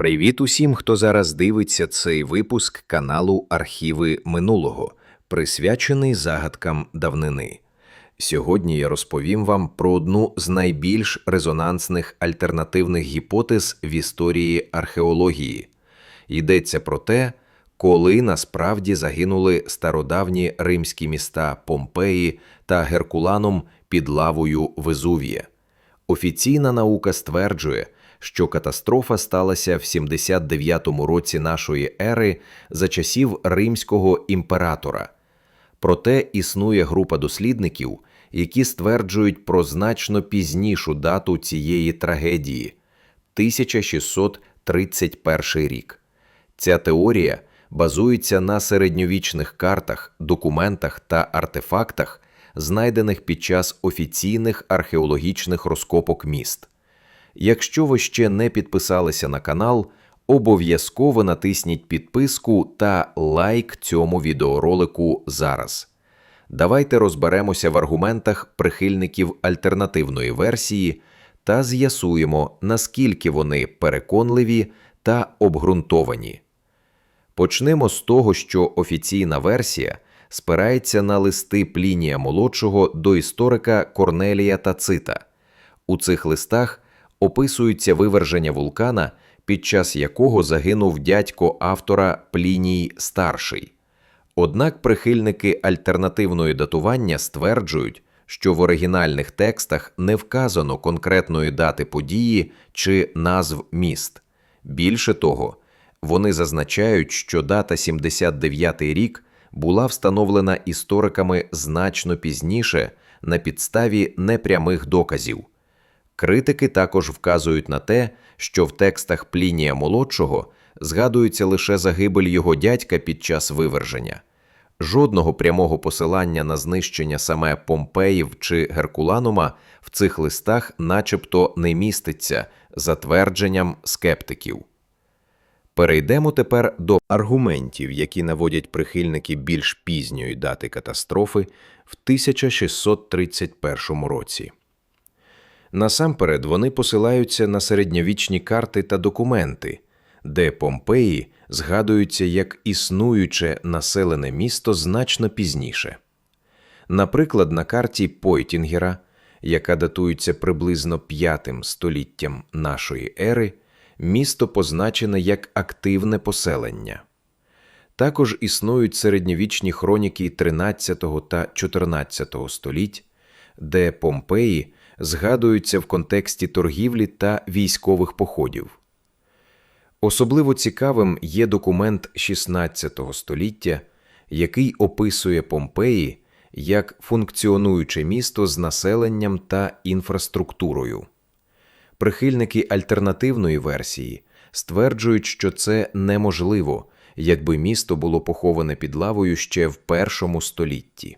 Привіт усім, хто зараз дивиться цей випуск каналу Архіви минулого, присвячений загадкам давнини. Сьогодні я розповім вам про одну з найбільш резонансних альтернативних гіпотез в історії археології. Йдеться про те, коли насправді загинули стародавні римські міста Помпеї та Геркуланум під лавою Везувія. Офіційна наука стверджує, що катастрофа сталася в 79-му році нашої ери за часів римського імператора. Проте існує група дослідників, які стверджують про значно пізнішу дату цієї трагедії 1631 рік. Ця теорія базується на середньовічних картах, документах та артефактах, знайдених під час офіційних археологічних розкопок міст. Якщо ви ще не підписалися на канал, обов'язково натисніть підписку та лайк цьому відеоролику зараз. Давайте розберемося в аргументах прихильників альтернативної версії та з'ясуємо, наскільки вони переконливі та обґрунтовані. Почнемо з того, що офіційна версія спирається на листи Плінія молодшого до історика Корнелія Тацита. У цих листах описується виверження вулкана, під час якого загинув дядько автора Пліній Старший. Однак прихильники альтернативної датування стверджують, що в оригінальних текстах не вказано конкретної дати події чи назв міст. Більше того, вони зазначають, що дата 79 рік була встановлена істориками значно пізніше на підставі непрямих доказів. Критики також вказують на те, що в текстах Плінія молодшого згадується лише загибель його дядька під час виверження. Жодного прямого посилання на знищення саме Помпеїв чи Геркуланума в цих листах начебто не міститься за твердженням скептиків. Перейдемо тепер до аргументів, які наводять прихильники більш пізньої дати катастрофи в 1631 році. Насамперед вони посилаються на середньовічні карти та документи, де Помпеї згадуються як існуюче населене місто значно пізніше. Наприклад, на карті Пойтінгера, яка датується приблизно п'ятим століттям нашої ери, місто позначене як активне поселення. Також існують середньовічні хроніки 13 та 14 століть, де Помпеї згадуються в контексті торгівлі та військових походів. Особливо цікавим є документ 16 століття, який описує Помпеї як функціонуюче місто з населенням та інфраструктурою. Прихильники альтернативної версії стверджують, що це неможливо, якби місто було поховане під лавою ще в першому столітті.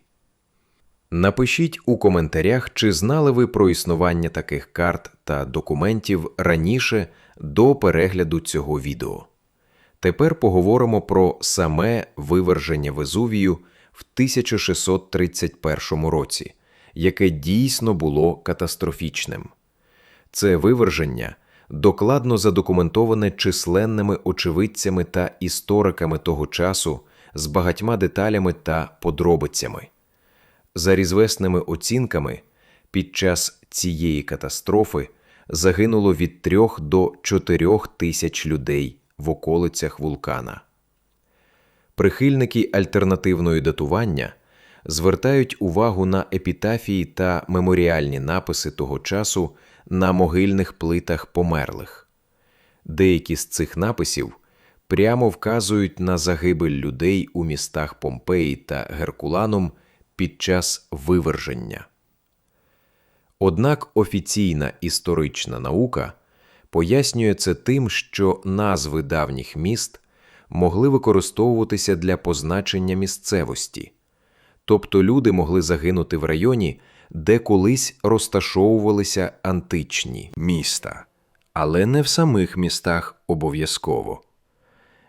Напишіть у коментарях, чи знали ви про існування таких карт та документів раніше до перегляду цього відео. Тепер поговоримо про саме виверження Везувію в 1631 році, яке дійсно було катастрофічним. Це виверження докладно задокументоване численними очевидцями та істориками того часу з багатьма деталями та подробицями. За різвесними оцінками, під час цієї катастрофи загинуло від 3 до 4 тисяч людей в околицях вулкана. Прихильники альтернативної датування звертають увагу на епітафії та меморіальні написи того часу на могильних плитах померлих. Деякі з цих написів прямо вказують на загибель людей у містах Помпеї та Геркуланум під час виверження. Однак офіційна історична наука пояснює це тим, що назви давніх міст могли використовуватися для позначення місцевості, тобто люди могли загинути в районі, де колись розташовувалися античні міста, але не в самих містах обов'язково.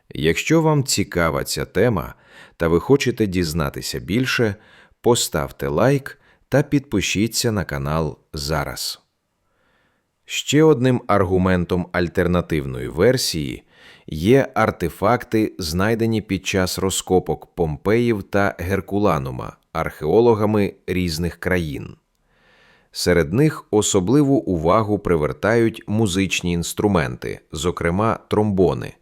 Якщо вам цікава ця тема та ви хочете дізнатися більше, поставте лайк та підпишіться на канал зараз. Ще одним аргументом альтернативної версії є артефакти, знайдені під час розкопок Помпеїв та Геркуланума археологами різних країн. Серед них особливу увагу привертають музичні інструменти, зокрема тромбони,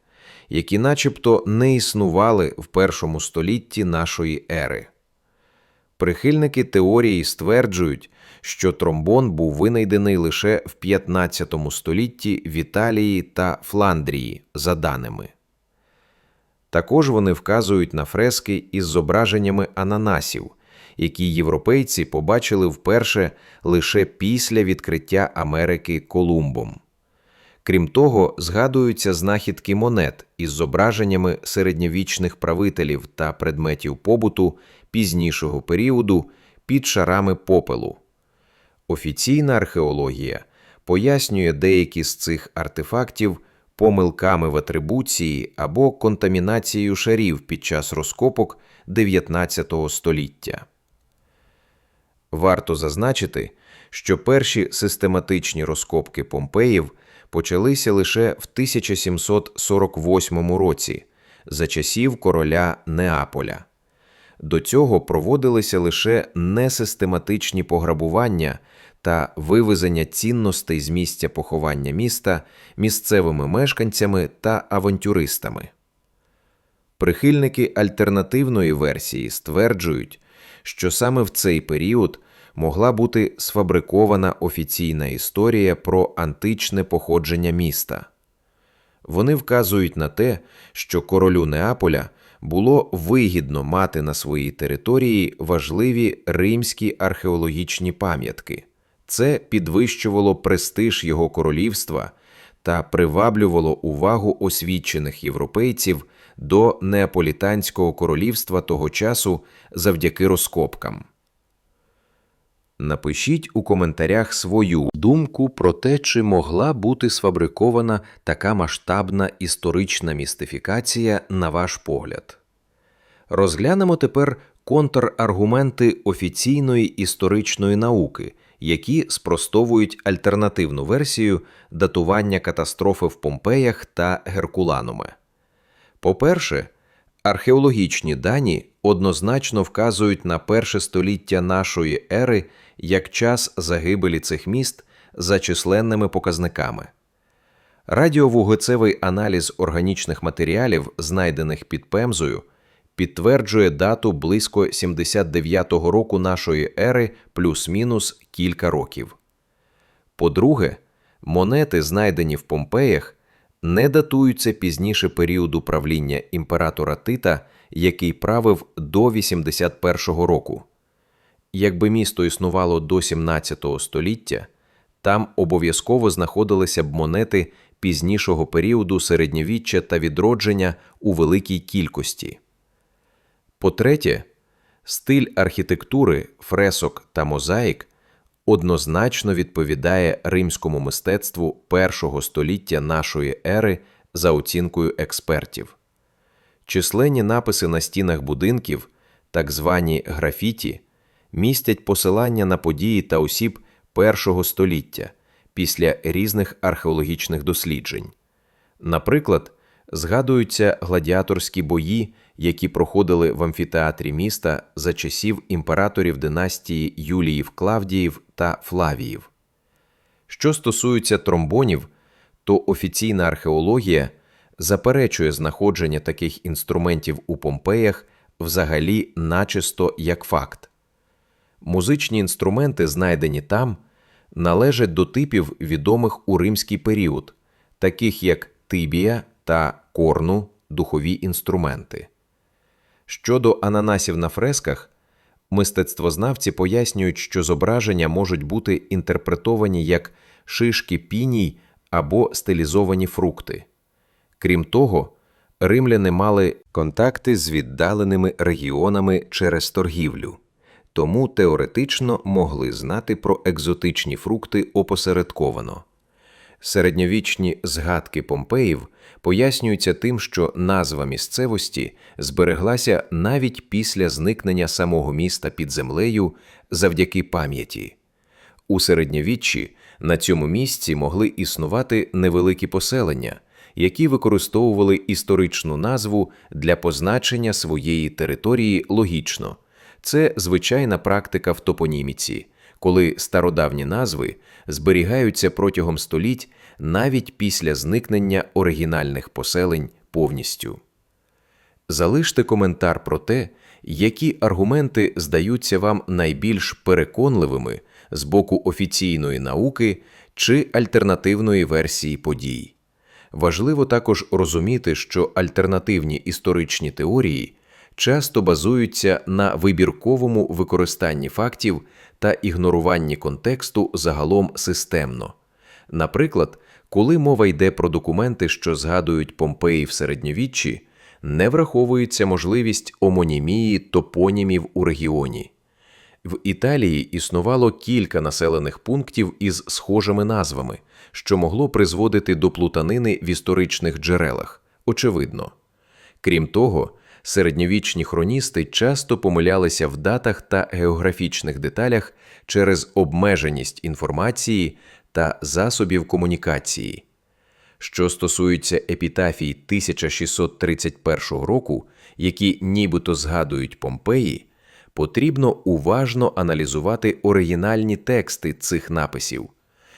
які начебто не існували в першому столітті нашої ери. Прихильники теорії стверджують, що тромбон був винайдений лише в 15 столітті в Італії та Фландрії, за даними. Також вони вказують на фрески із зображеннями ананасів, які європейці побачили вперше лише після відкриття Америки Колумбом. Крім того, згадуються знахідки монет із зображеннями середньовічних правителів та предметів побуту пізнішого періоду під шарами попелу. Офіційна археологія пояснює деякі з цих артефактів помилками в атрибуції або контамінацією шарів під час розкопок 19 століття. Варто зазначити, що перші систематичні розкопки Помпеїв почалися лише в 1748 році за часів короля Неаполя. До цього проводилися лише несистематичні пограбування та вивезення цінностей з місця поховання міста місцевими мешканцями та авантюристами. Прихильники альтернативної версії стверджують, що саме в цей період могла бути сфабрикована офіційна історія про античне походження міста. Вони вказують на те, що королю Неаполя було вигідно мати на своїй території важливі римські археологічні пам'ятки. Це підвищувало престиж його королівства та приваблювало увагу освічених європейців до неаполітанського королівства того часу завдяки розкопкам. Напишіть у коментарях свою думку про те, чи могла бути сфабрикована така масштабна історична містифікація на ваш погляд. Розглянемо тепер контраргументи офіційної історичної науки, які спростовують альтернативну версію датування катастрофи в Помпеях та Геркулануме. По-перше, археологічні дані однозначно вказують на перше століття нашої ери як час загибелі цих міст за численними показниками. Радіовуглецевий аналіз органічних матеріалів, знайдених під Пемзою, підтверджує дату близько 79-го року нашої ери плюс-мінус кілька років. По-друге, монети, знайдені в Помпеях, не датуються пізніше періоду правління імператора Тита, який правив до 81-го року. Якби місто існувало до 17 століття, там обов'язково знаходилися б монети пізнішого періоду середньовіччя та відродження у великій кількості. По-третє, стиль архітектури, фресок та мозаїк однозначно відповідає римському мистецтву першого століття нашої ери за оцінкою експертів. Численні написи на стінах будинків, так звані графіті, містять посилання на події та осіб першого століття після різних археологічних досліджень. Наприклад, згадуються гладіаторські бої, які проходили в амфітеатрі міста за часів імператорів династії Юліїв Клавдіїв та Флавіїв. Що стосується тромбонів, то офіційна археологія заперечує знаходження таких інструментів у Помпеях взагалі начисто як факт. Музичні інструменти, знайдені там, належать до типів відомих у римський період, таких як тибія та корну духові інструменти. Щодо ананасів на фресках, мистецтвознавці пояснюють, що зображення можуть бути інтерпретовані як шишки піній або стилізовані фрукти. Крім того, римляни мали контакти з віддаленими регіонами через торгівлю, тому теоретично могли знати про екзотичні фрукти опосередковано. Середньовічні згадки Помпеїв пояснюються тим, що назва місцевості збереглася навіть після зникнення самого міста під землею завдяки пам'яті. У середньовіччі На цьому місці могли існувати невеликі поселення, які використовували історичну назву для позначення своєї території логічно. Це звичайна практика в топоніміці, коли стародавні назви зберігаються протягом століть навіть після зникнення оригінальних поселень повністю. Залиште коментар про те, які аргументи здаються вам найбільш переконливими з боку офіційної науки чи альтернативної версії подій. Важливо також розуміти, що альтернативні історичні теорії часто базуються на вибірковому використанні фактів та ігноруванні контексту загалом системно. Наприклад, коли мова йде про документи, що згадують Помпеї в середньовіччі, не враховується можливість омонімії топонімів у регіоні. В Італії існувало кілька населених пунктів із схожими назвами, що могло призводити до плутанини в історичних джерелах. Очевидно. Крім того, середньовічні хроністи часто помилялися в датах та географічних деталях через обмеженість інформації та засобів комунікації. Що стосується епітафій 1631 року, які нібито згадують Помпеї, потрібно уважно аналізувати оригінальні тексти цих написів.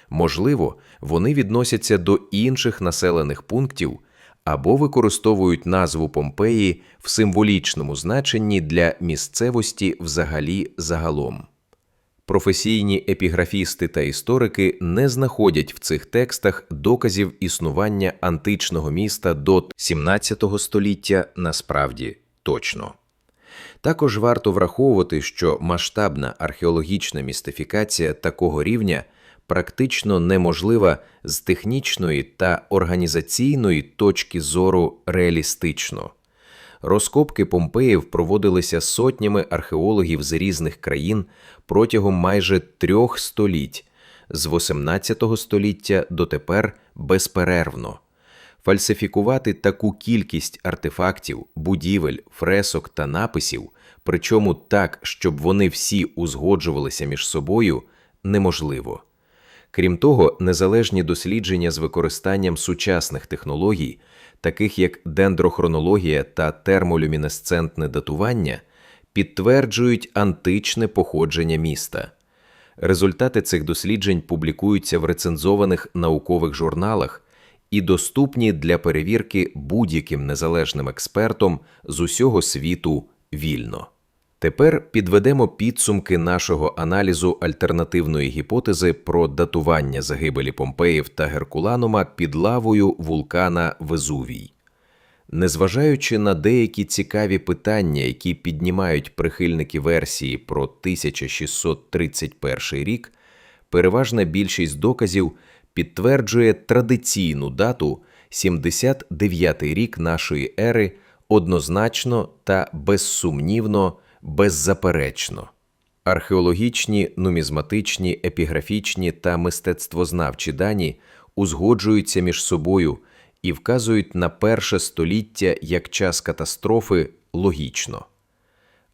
Можливо, вони відносяться до інших населених пунктів або використовують назву Помпеї в символічному значенні для місцевості взагалі загалом. Професійні епіграфісти та історики не знаходять в цих текстах доказів існування античного міста до 17 століття насправді точно. Також варто враховувати, що масштабна археологічна містифікація такого рівня практично неможлива з технічної та організаційної точки зору реалістично. Розкопки Помпеїв проводилися сотнями археологів з різних країн протягом майже трьох століть з 18 століття дотепер безперервно. Фальсифікувати таку кількість артефактів, будівель, фресок та написів, причому так, щоб вони всі узгоджувалися між собою, неможливо. Крім того, незалежні дослідження з використанням сучасних технологій, таких як дендрохронологія та термолюмінесцентне датування, підтверджують античне походження міста. Результати цих досліджень публікуються в рецензованих наукових журналах і доступні для перевірки будь-яким незалежним експертом з усього світу вільно. Тепер підведемо підсумки нашого аналізу альтернативної гіпотези про датування загибелі Помпеїв та Геркуланума під лавою вулкана Везувій. Незважаючи на деякі цікаві питання, які піднімають прихильники версії про 1631 рік, переважна більшість доказів підтверджує традиційну дату 79 рік нашої ери однозначно та безсумнівно беззаперечно. Археологічні, нумізматичні, епіграфічні та мистецтвознавчі дані узгоджуються між собою і вказують на перше століття як час катастрофи логічно.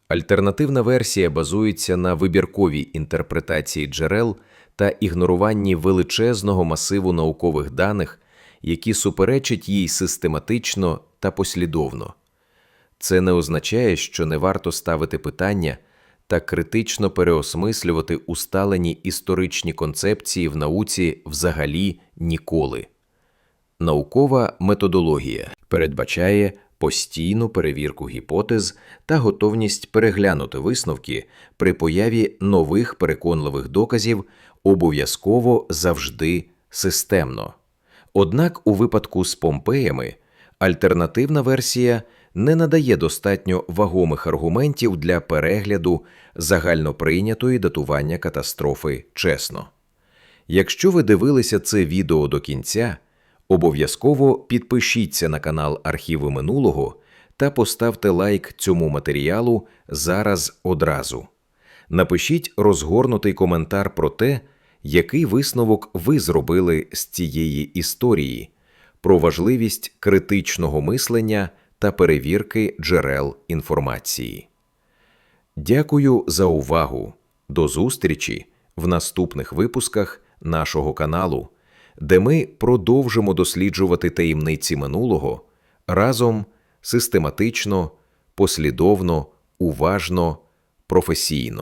Альтернативна версія базується на вибірковій інтерпретації джерел та ігноруванні величезного масиву наукових даних, які суперечать їй систематично та послідовно. Це не означає, що не варто ставити питання та критично переосмислювати усталені історичні концепції в науці взагалі ніколи. Наукова методологія передбачає постійну перевірку гіпотез та готовність переглянути висновки при появі нових переконливих доказів обов'язково завжди системно. Однак у випадку з Помпеями альтернативна версія не надає достатньо вагомих аргументів для перегляду загальноприйнятої датування катастрофи чесно. Якщо ви дивилися це відео до кінця, обов'язково підпишіться на канал Архіви минулого та поставте лайк цьому матеріалу зараз одразу. Напишіть розгорнутий коментар про те, який висновок ви зробили з цієї історії, про важливість критичного мислення та перевірки джерел інформації. Дякую за увагу. До зустрічі в наступних випусках нашого каналу, де ми продовжимо досліджувати таємниці минулого разом систематично, послідовно, уважно, професійно.